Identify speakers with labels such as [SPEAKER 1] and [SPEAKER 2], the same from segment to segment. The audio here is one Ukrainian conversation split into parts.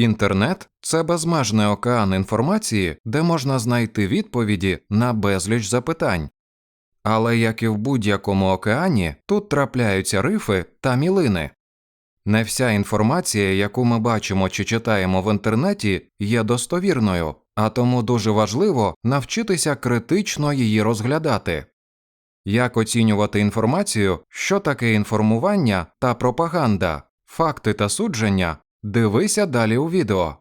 [SPEAKER 1] Інтернет це безмежний океан інформації, де можна знайти відповіді на безліч запитань. Але як і в будь-якому океані, тут трапляються рифи та мілини. Не вся інформація, яку ми бачимо чи читаємо в інтернеті, є достовірною, а тому дуже важливо навчитися критично її розглядати. Як оцінювати інформацію, що таке інформування та пропаганда, факти та судження, дивися далі у відео.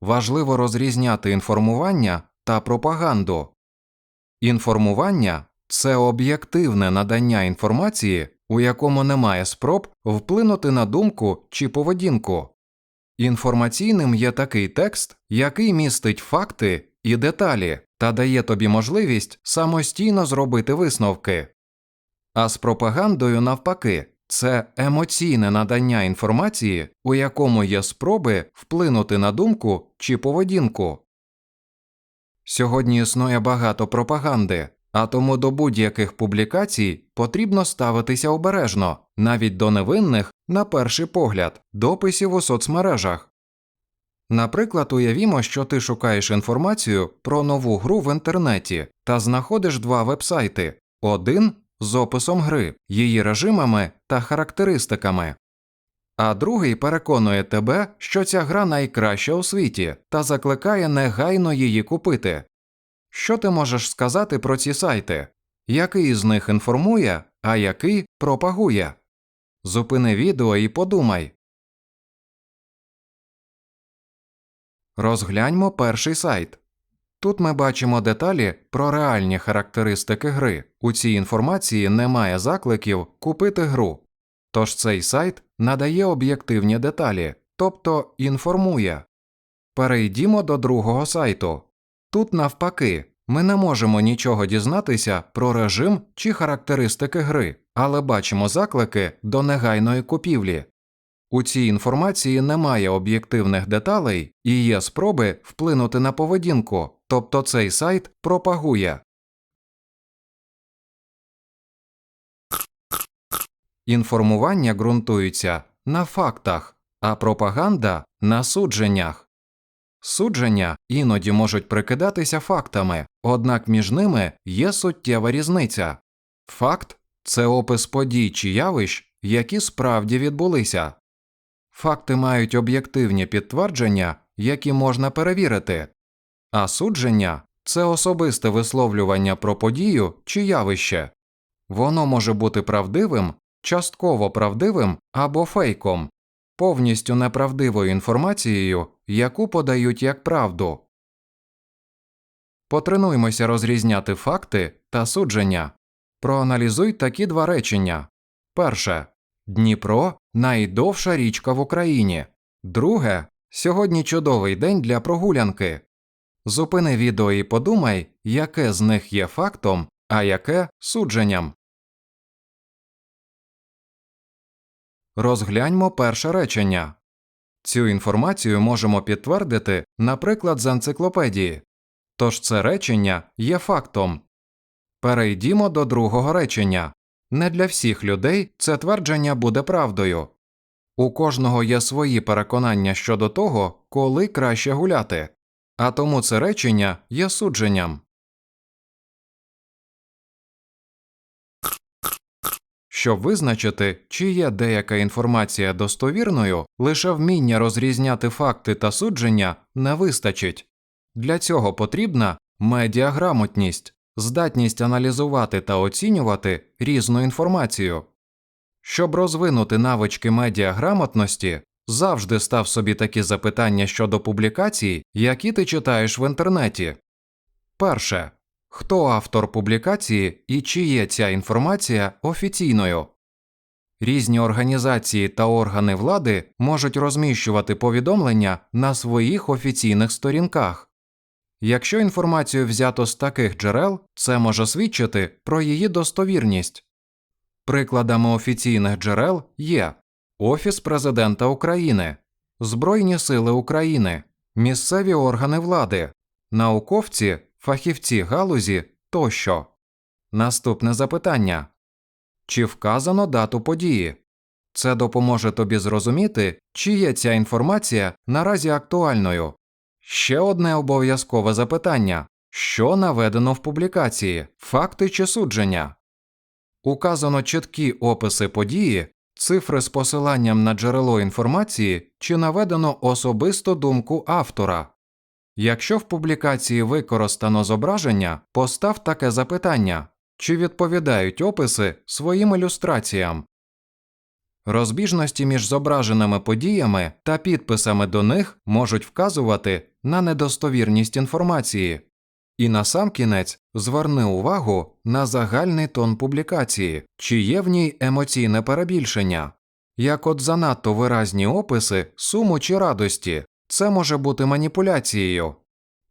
[SPEAKER 1] Важливо розрізняти інформування та пропаганду. Інформування це об'єктивне надання інформації, у якому немає спроб вплинути на думку чи поведінку. Інформаційним є такий текст, який містить факти і деталі та дає тобі можливість самостійно зробити висновки. А з пропагандою, навпаки, це емоційне надання інформації, у якому є спроби вплинути на думку чи поведінку. Сьогодні існує багато пропаганди, а тому до будь-яких публікацій потрібно ставитися обережно, навіть до невинних, на перший погляд, дописів у соцмережах. Наприклад, уявімо, що ти шукаєш інформацію про нову гру в інтернеті та знаходиш два вебсайти один з описом гри, її режимами та характеристиками, а другий переконує тебе, що ця гра найкраща у світі та закликає негайно її купити. Що ти можеш сказати про ці сайти? Який з них інформує, а який пропагує? Зупини відео і подумай. Розгляньмо перший сайт. Тут ми бачимо деталі про реальні характеристики гри. У цій інформації немає закликів купити гру. Тож цей сайт надає об'єктивні деталі, тобто інформує. Перейдімо до другого сайту. Тут, навпаки, ми не можемо нічого дізнатися про режим чи характеристики гри, але бачимо заклики до негайної купівлі. У цій інформації немає об'єктивних деталей і є спроби вплинути на поведінку, тобто цей сайт пропагує. Інформування ґрунтується на фактах, а пропаганда на судженнях. Судження іноді можуть прикидатися фактами, однак між ними є суттєва різниця. Факт це опис подій чи явищ, які справді відбулися. Факти мають об'єктивні підтвердження, які можна перевірити, а судження це особисте висловлювання про подію чи явище. Воно може бути правдивим, частково правдивим або фейком, повністю неправдивою інформацією, яку подають як правду. Потренуймося розрізняти факти та судження. Проаналізуй такі два речення. Перше. Дніпро найдовша річка в Україні. Друге. Сьогодні чудовий день для прогулянки. Зупини відео і подумай, яке з них є фактом, а яке судженням. Розгляньмо перше речення. Цю інформацію можемо підтвердити, наприклад, з енциклопедії. Тож це речення є фактом. Перейдімо до другого речення. Не для всіх людей це твердження буде правдою. У кожного є свої переконання щодо того, коли краще гуляти, а тому це речення є судженням. Щоб визначити, чи є деяка інформація достовірною, лише вміння розрізняти факти та судження не вистачить. Для цього потрібна медіаграмотність, здатність аналізувати та оцінювати різну інформацію. Щоб розвинути навички медіаграмотності, завжди став собі такі запитання щодо публікацій, які ти читаєш в інтернеті. Перше. Хто автор публікації і чи є ця інформація офіційною? Різні організації та органи влади можуть розміщувати повідомлення на своїх офіційних сторінках. Якщо інформацію взято з таких джерел, це може свідчити про її достовірність. Прикладами офіційних джерел є Офіс Президента України, Збройні Сили України, місцеві органи влади, науковці фахівці галузі тощо. Наступне запитання Чи вказано дату події? Це допоможе тобі зрозуміти, чи є ця інформація наразі актуальною. Ще одне обов'язкове запитання що наведено в публікації, факти чи судження? Указано чіткі описи події, цифри з посиланням на джерело інформації чи наведено особисту думку автора. Якщо в публікації використано зображення, постав таке запитання чи відповідають описи своїм ілюстраціям. Розбіжності між зображеними подіями та підписами до них можуть вказувати на недостовірність інформації. І насамкінець зверни увагу на загальний тон публікації, чи є в ній емоційне перебільшення. Як от занадто виразні описи суму чи радості, це може бути маніпуляцією.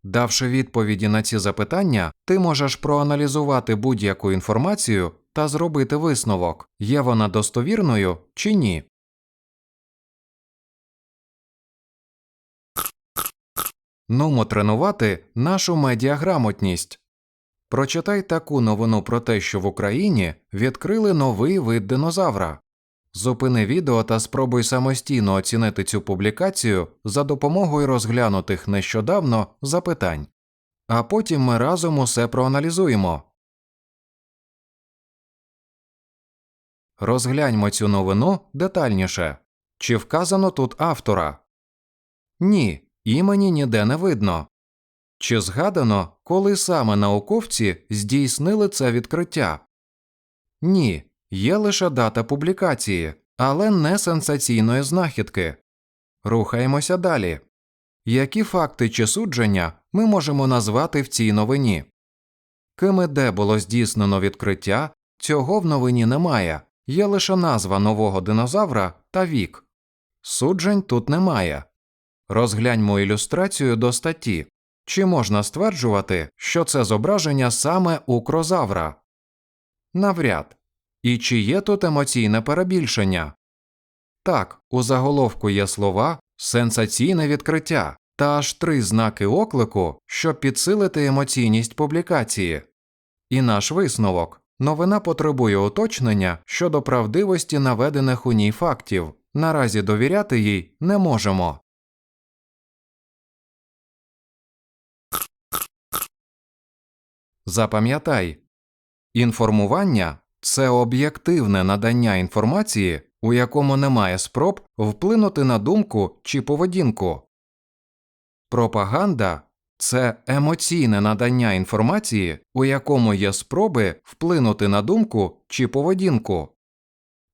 [SPEAKER 1] Давши відповіді на ці запитання, ти можеш проаналізувати будь-яку інформацію та зробити висновок, є вона достовірною чи ні. Нумо тренувати нашу медіаграмотність. Прочитай таку новину про те, що в Україні відкрили новий вид динозавра. Зупини відео та спробуй самостійно оцінити цю публікацію за допомогою розглянутих нещодавно запитань. А потім ми разом усе проаналізуємо. Розгляньмо цю новину детальніше. Чи вказано тут автора? Ні, імені ніде не видно. Чи згадано, коли саме науковці здійснили це відкриття? Ні, є лише дата публікації, але не сенсаційної знахідки. Рухаємося далі. Які факти чи судження ми можемо назвати в цій новині? Ким і де було здійснено відкриття, цього в новині немає, є лише назва нового динозавра та вік. Суджень тут немає. Розгляньмо ілюстрацію до статті. Чи можна стверджувати, що це зображення саме укрозавра? Навряд. І чи є тут емоційне перебільшення? Так, у заголовку є слова сенсаційне відкриття та аж три знаки оклику, щоб підсилити емоційність публікації. І наш висновок новина потребує уточнення щодо правдивості наведених у ній фактів. Наразі довіряти їй не можемо. Запам'ятай, інформування це об'єктивне надання інформації, у якому немає спроб вплинути на думку чи поведінку. Пропаганда це емоційне надання інформації, у якому є спроби вплинути на думку чи поведінку.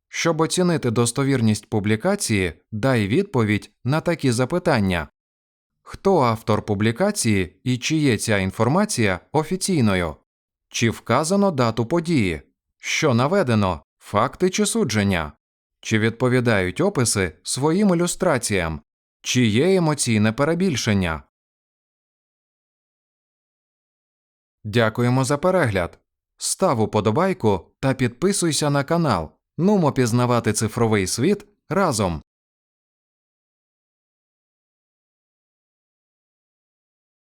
[SPEAKER 1] Щоб оцінити достовірність публікації, дай відповідь на такі запитання Хто автор публікації і чи є ця інформація офіційною? Чи вказано дату події? Що наведено факти чи судження? Чи відповідають описи своїм ілюстраціям? Чи є емоційне перебільшення? Дякуємо за перегляд. Став уподобайку та підписуйся на канал. Нумо пізнавати цифровий світ разом.